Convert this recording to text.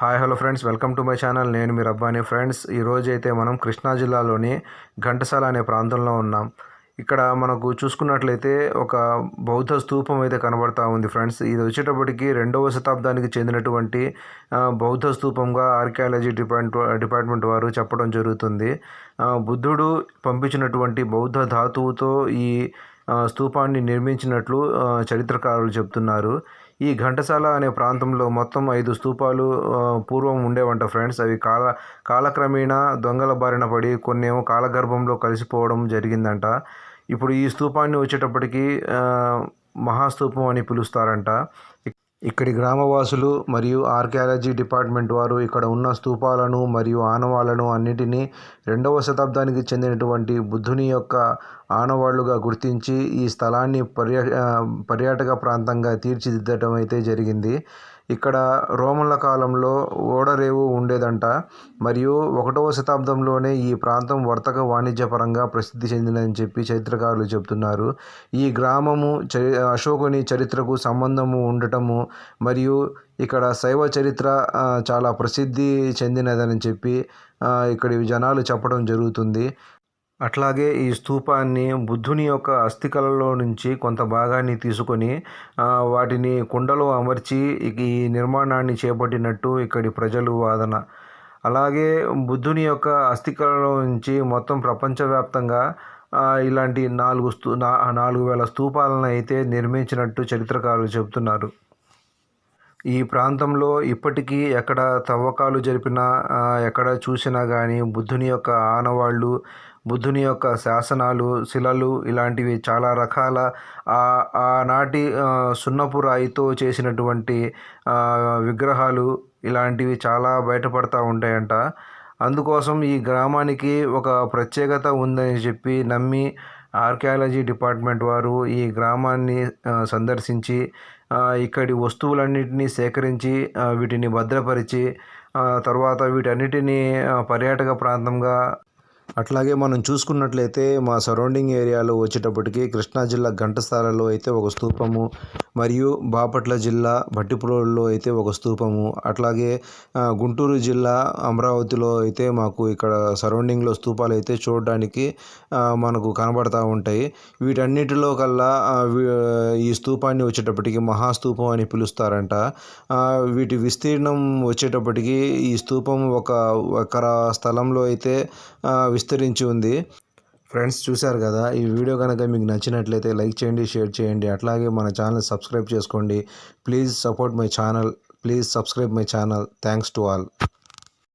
Hi hello friends. Welcome to my channel. నేను మీ Rabbani. Friends ఈరోజు అయితే మనం కృష్ణా జిల్లాలోని ఘంటసాల అనే ప్రాంతంలో ఉన్నాం. ఇక్కడ మనకు చూసుకున్నట్లయితే ఒక బౌద్ధ స్తూపం అయితే కనబడతా ఉంది ఫ్రెండ్స్. ఇది వచ్చేటప్పటికి రెండవ శతాబ్దానికి చెందినటువంటి బౌద్ధ స్తూపంగా ఆర్కియాలజీ డిపార్ట్ డిపార్ట్మెంట్ వారు చెప్పడం జరుగుతుంది. బుద్ధుడు పంపించినటువంటి బౌద్ధ ధాతువుతో ఈ స్థూపాన్ని స్తూపాన్ని నిర్మించినట్లు చరిత్రకారులు చెప్తున్నారు. ఈ ఘంటసాల అనే ప్రాంతంలో మొత్తం ఐదు స్తూపాలు పూర్వం ఉండేవంట ఫ్రెండ్స్. అవి కాల కాలక్రమేణా దొంగల బారిన పడి కొన్ని ఏమో కాలగర్భంలో కలిసిపోవడం జరిగిందంట. ఇప్పుడు ఈ స్తూపాన్ని వచ్చేటప్పటికి మహాస్తూపం అని పిలుస్తారంట. ఇక్కడి గ్రామవాసులు మరియు ఆర్కియాలజీ డిపార్ట్మెంట్ వారు ఇక్కడ ఉన్న స్తూపాలను మరియు ఆనవాళ్ళను అన్నిటినీ రెండవ శతాబ్దానికి చెందినటువంటి బుద్ధుని యొక్క ఆనవాళ్ళుగా గుర్తించి ఈ స్థలాన్ని పర్య పర్యాటక ప్రాంతంగా తీర్చిదిద్దటం అయితే జరిగింది. ఇక్కడ రోమన్ల కాలంలో ఓడరేవు ఉండేదంట. మరియు ఒకటవ శతాబ్దంలోనే ఈ ప్రాంతం వర్తక వాణిజ్యపరంగా ప్రసిద్ధి చెందిందని చెప్పి చరిత్రకారులు చెబుతున్నారు. ఈ గ్రామము చరి అశోకుని చరిత్రకు సంబంధము ఉండటము మరియు ఇక్కడ శైవ చరిత్ర చాలా ప్రసిద్ధి చెందినదని చెప్పి ఇక్కడి జనాలు చెప్పడం జరుగుతుంది. అట్లాగే ఈ స్తూపాన్ని బుద్ధుని యొక్క అస్థికలలో నుంచి కొంత భాగాన్ని తీసుకొని వాటిని కుండలో అమర్చి ఈ నిర్మాణాన్ని చేపట్టినట్టు ఇక్కడి ప్రజలు వాదన. అలాగే బుద్ధుని యొక్క అస్థికలలో నుంచి మొత్తం ప్రపంచవ్యాప్తంగా ఇలాంటి నాలుగు స్తూ నాలుగు వేల స్తూపాలను అయితే నిర్మించినట్టు చరిత్రకారులు చెబుతున్నారు. ఈ ప్రాంతంలో ఇప్పటికీ ఎక్కడ తవ్వకాలు జరిపినా ఎక్కడ చూసినా కానీ బుద్ధుని యొక్క ఆనవాళ్ళు బుద్ధుని యొక్క శాసనాలు శిలలు ఇలాంటివి చాలా రకాల ఆనాటి సున్నపు రాయితో చేసినటువంటి విగ్రహాలు ఇలాంటివి చాలా బయటపడతా ఉంటాయంట. అందుకోసం ఈ గ్రామానికి ఒక ప్రత్యేకత ఉందని చెప్పి నమ్మి ఆర్కియాలజీ డిపార్ట్మెంట్ వారు ఈ గ్రామాన్ని సందర్శించి ఇక్కడి వస్తువులన్నింటినీ సేకరించి వీటిని భద్రపరిచి తర్వాత వీటన్నిటినీ పర్యాటక ప్రాంతంగా అట్లాగే మనం చూసుకున్నట్లయితే మా సరౌండింగ్ ఏరియాలో వచ్చేటప్పటికి కృష్ణా జిల్లా ఘంటసాలలో అయితే ఒక స్తూపము మరియు బాపట్ల జిల్లా భట్టిప్రోలులో అయితే ఒక స్తూపము అట్లాగే గుంటూరు జిల్లా అమరావతిలో అయితే మాకు ఇక్కడ సరౌండింగ్లో స్తూపాలు అయితే చూడడానికి మనకు కనబడతా ఉంటాయి. వీటన్నిటిలో కల్లా వీ- ఈ స్తూపాన్ని వచ్చేటప్పటికి మహాస్తూపం అని పిలుస్తారంట. వీటి విస్తీర్ణం వచ్చేటప్పటికి ఈ స్తూపం ఒక ఎకరా స్థలంలో అయితే విస్తరించి ఉంది. ఫ్రెండ్స్ చూశారు కదా ఈ వీడియో కనుక మీకు నచ్చినట్లయితే లైక్ చేయండి షేర్ చేయండి. అట్లాగే మన ఛానల్ సబ్స్క్రైబ్ చేసుకోండి. Please support my channel please subscribe my channel thanks to all